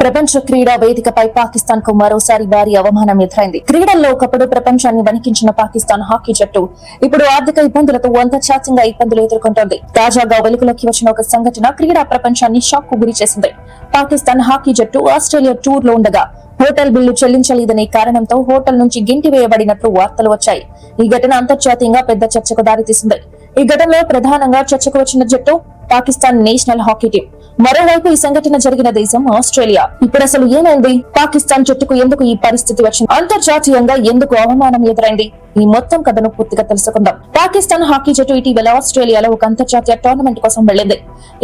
ప్రపంచ క్రీడా వేదికపై పాకిస్తాన్కు మరోసారి భారీ అవమానం ఎదురైంది. క్రీడల్లో ఒకప్పుడు ప్రపంచాన్ని వణికించిన పాకిస్తాన్ హాకీ జట్టు ఇప్పుడు ఆర్థిక ఇబ్బందులతో అంతర్జాతీయంగా ఇబ్బందులు ఎదుర్కొంటోంది. తాజాగా వెలుగులోకి వచ్చిన ఒక సంఘటన క్రీడా ప్రపంచాన్ని షాక్కు గురి చేసింది. పాకిస్తాన్ హాకీ జట్టు ఆస్ట్రేలియా టూర్లో ఉండగా హోటల్ బిల్లు చెల్లించలేదనే కారణంతో హోటల్ నుంచి గింటి వేయబడినట్లు వార్తలు వచ్చాయి. ఈ ఘటన అంతర్జాతీయంగా పెద్ద చర్చకు దారితీసింది. ఈ ఘటనలో ప్రధానంగా చర్చకు వచ్చిన జట్టు పాకిస్తాన్ నేషనల్ హాకీ టీం. మరోవైపు ఈ సంఘటన జరిగిన దేశం ఆస్ట్రేలియా. ఇప్పుడు అసలు ఏమైంది? పాకిస్తాన్ జట్టుకు ఎందుకు ఈ పరిస్థితి వచ్చింది? అంతర్జాతీయంగా ఎందుకు అవమానం ఎదురైంది? ఈ మొత్తం కథను పూర్తిగా తెలుసుకుందాం. పాకిస్తాన్ హాకీ జట్టు ఇటీవల ఆస్ట్రేలియాలో ఒక అంతర్జాతీయ టోర్నమెంట్ కోసం వెళ్ళింది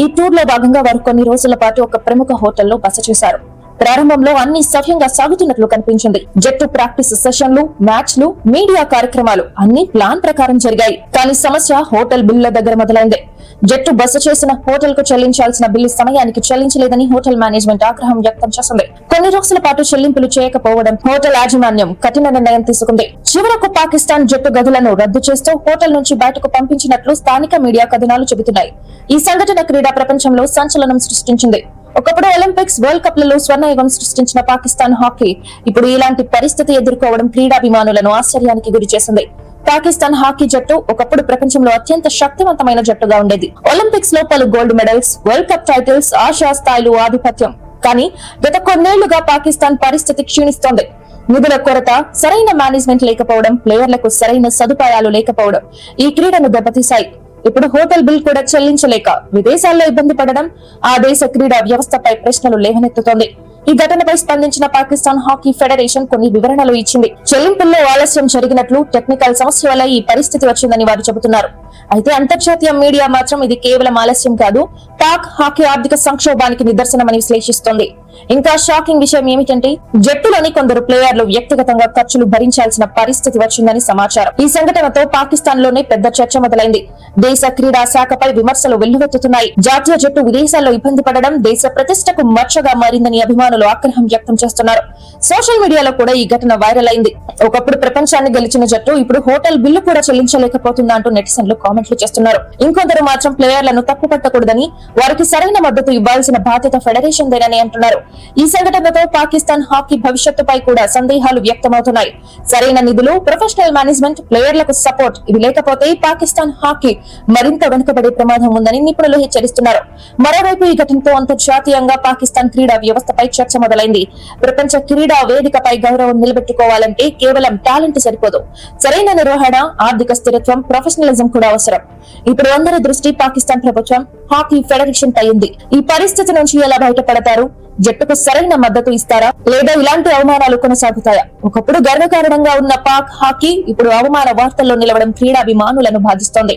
ఈ టూర్లో భాగంగా వారు కొన్ని రోజుల పాటు ఒక ప్రముఖ హోటల్లో బస చేశారు. ప్రారంభంలో అన్ని సవ్యంగా సాగుతున్నట్లు కనిపించింది. జట్టు ప్రాక్టీస్ సెషన్లు మ్యాచ్లు మీడియా కార్యక్రమాలు అన్ని ప్లాన్ ప్రకారం జరిగాయి. కానీ సమస్య హోటల్ బిల్లుల దగ్గర మొదలైంది. జట్టు బస చేసిన హోటల్కు చెల్లించాల్సిన బిల్లు సమయానికి చెల్లించలేదని హోటల్ మేనేజ్మెంట్ ఆగ్రహం వ్యక్తం చేసింది. కొన్ని రోజుల పాటు చెల్లింపులు చేయకపోవడం హోటల్ యాజమాన్యం కఠిన నిర్ణయం తీసుకుంది. చివరకు పాకిస్తాన్ జట్టు గదులను రద్దు చేస్తూ హోటల్ నుంచి బయటకు పంపించినట్లు స్థానిక మీడియా కథనాలు చెబుతున్నాయి. ఈ సంఘటన క్రీడా ప్రపంచంలో సంచలనం సృష్టించింది. ఒకప్పుడు ఒలింపిక్స్ వరల్డ్ కప్లలో స్వర్ణయుగం సృష్టించిన పాకిస్తాన్ హాకీ ఇప్పుడు ఇలాంటి పరిస్థితి ఎదుర్కోవడం క్రీడాభిమానులను ఆశ్చర్యానికి గురి చేసింది. పాకిస్తాన్ హాకీ జట్టు ఒకప్పుడు ప్రపంచంలో అత్యంత శక్తివంతమైన జట్టుగా ఉండేది. ఒలింపిక్స్లో పలు gold medals world cup titles ASHA స్థాయిలు ఆధిపత్యం. కానీ గత కొన్నేళ్ళుగా పాకిస్తాన్ పరిస్థితి క్షీణిస్తోంది. నిధుల కొరత సరైన మేనేజ్మెంట్ లేకపోవడం ప్లేయర్లకు సరైన సదుపాయాలు లేకపోవడం ఈ క్రీడను దెబ్బతీశాయి. ఇప్పుడు హోటల్ బిల్ కూడా చెల్లించలేక విదేశాల్లో ఇబ్బంది పడడం ఆ దేశ క్రీడా వ్యవస్థపై ప్రశ్నలు లేవనెత్తుతోంది. ఈ ఘటనపై స్పందించిన పాకిస్తాన్ హాకీ ఫెడరేషన్ కొన్ని వివరణలు ఇచ్చింది. చెల్లింపుల్లో ఆలస్యం జరిగినట్లు టెక్నికల్ సమస్య వల్ల ఈ పరిస్థితి వచ్చిందని వారు చెబుతున్నారు. అయితే అంతర్జాతీయ మీడియా మాత్రం ఇది కేవలం ఆలస్యం కాదు పాక్ హాకీ ఆర్థిక సంక్షోభానికి నిదర్శనమని విశ్లేషిస్తోంది ఇంకా షాకింగ్ విషయం ఏమిటంటే జట్టులోని కొందరు ప్లేయర్లు వ్యక్తిగతంగా ఖర్చులు భరించాల్సిన పరిస్థితి వచ్చిందని సమాచారం. ఈ సంఘటనతో పాకిస్తాన్లోనే పెద్ద చర్చ మొదలైంది. దేశ క్రీడా శాఖపై విమర్శలు వెల్లువెత్తుతున్నాయి. జాతీయ జట్టు విదేశాల్లో ఇబ్బంది పడడం దేశ ప్రతిష్టకు మచ్చగా మారిందని అభిమానులు ఆగ్రహం వ్యక్తం చేస్తున్నారు. సోషల్ మీడియాలో కూడా ఈ ఘటన వైరల్ అయింది. ఒకప్పుడు ప్రపంచాన్ని గెలిచిన జట్టు ఇప్పుడు హోటల్ బిల్లు కూడా చెల్లించలేకపోతుందా అంటూ నెటిజన్లు కామెంట్లు చేస్తున్నారు. ఇంకొందరు మాత్రం ప్లేయర్లను తప్పు పట్టకూడదని వారికి సరైన మద్దతు ఇవ్వాల్సిన బాధ్యత ఫెడరేషన్ దేనని అంటున్నారు. ఈ సంఘటనతో పాకిస్తాన్ హాకీ భవిష్యత్తుపై కూడా సందేహాలు వ్యక్తమవుతున్నాయి. సరైన నిధులు ప్రొఫెషనల్ మేనేజ్మెంట్ ప్లేయర్లకు సపోర్ట్ ఇవి లేకపోతే పాకిస్తాన్ హాకీ మరింత వెనుకబడే ప్రమాదం ఉందని నిపుణులు హెచ్చరిస్తున్నారు. మరోవైపు ఈ ఘటనతో అంతర్జాతీయంగా పాకిస్తాన్ క్రీడా వ్యవస్థపై చర్చ మొదలైంది. ప్రపంచ క్రీడా వేదికపై గౌరవం నిలబెట్టుకోవాలంటే కేవలం టాలెంట్ సరిపోదు. సరైన నిర్వహణ ఆర్థిక స్థిరత్వం ప్రొఫెషనలిజం కూడా అవసరం. ఇప్పుడు అందరి దృష్టి పాకిస్తాన్ ప్రభుత్వం హాకీ ఫెడరేషన్ పై ఉంది. ఈ పరిస్థితి నుంచి ఎలా బయటపడతారు? జట్టుకు సరైన మద్దతు ఇస్తారా? లేదా ఇలాంటి అవమానాలు కొనసాగుతాయా? ఒకప్పుడు గర్వకారణంగా ఉన్న పాక్ హాకీ ఇప్పుడు అవమాన వార్తల్లో నిలవడం క్రీడాభిమానులను బాధిస్తోంది.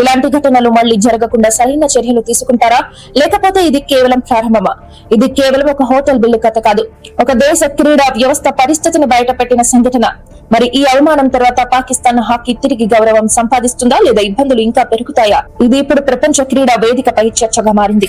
ఇలాంటి ఘటనలు మళ్ళీ జరగకుండా సరైన చర్యలు తీసుకుంటారా? లేకపోతే ఇది కేవలం ప్రారంభమా? ఇది కేవలం ఒక హోటల్ బిల్లు కథ కాదు. ఒక దేశ క్రీడా వ్యవస్థ పరిస్థితిని బయటపెట్టిన సంఘటన. మరి ఈ అవమానం తర్వాత పాకిస్తాన్ హాకీ తిరిగి గౌరవం సంపాదిస్తుందా? లేదా ఇబ్బందులు ఇంకా పెరుగుతాయా? ఇది ఇప్పుడు ప్రపంచ క్రీడా వేదికపై చర్చగా మారింది.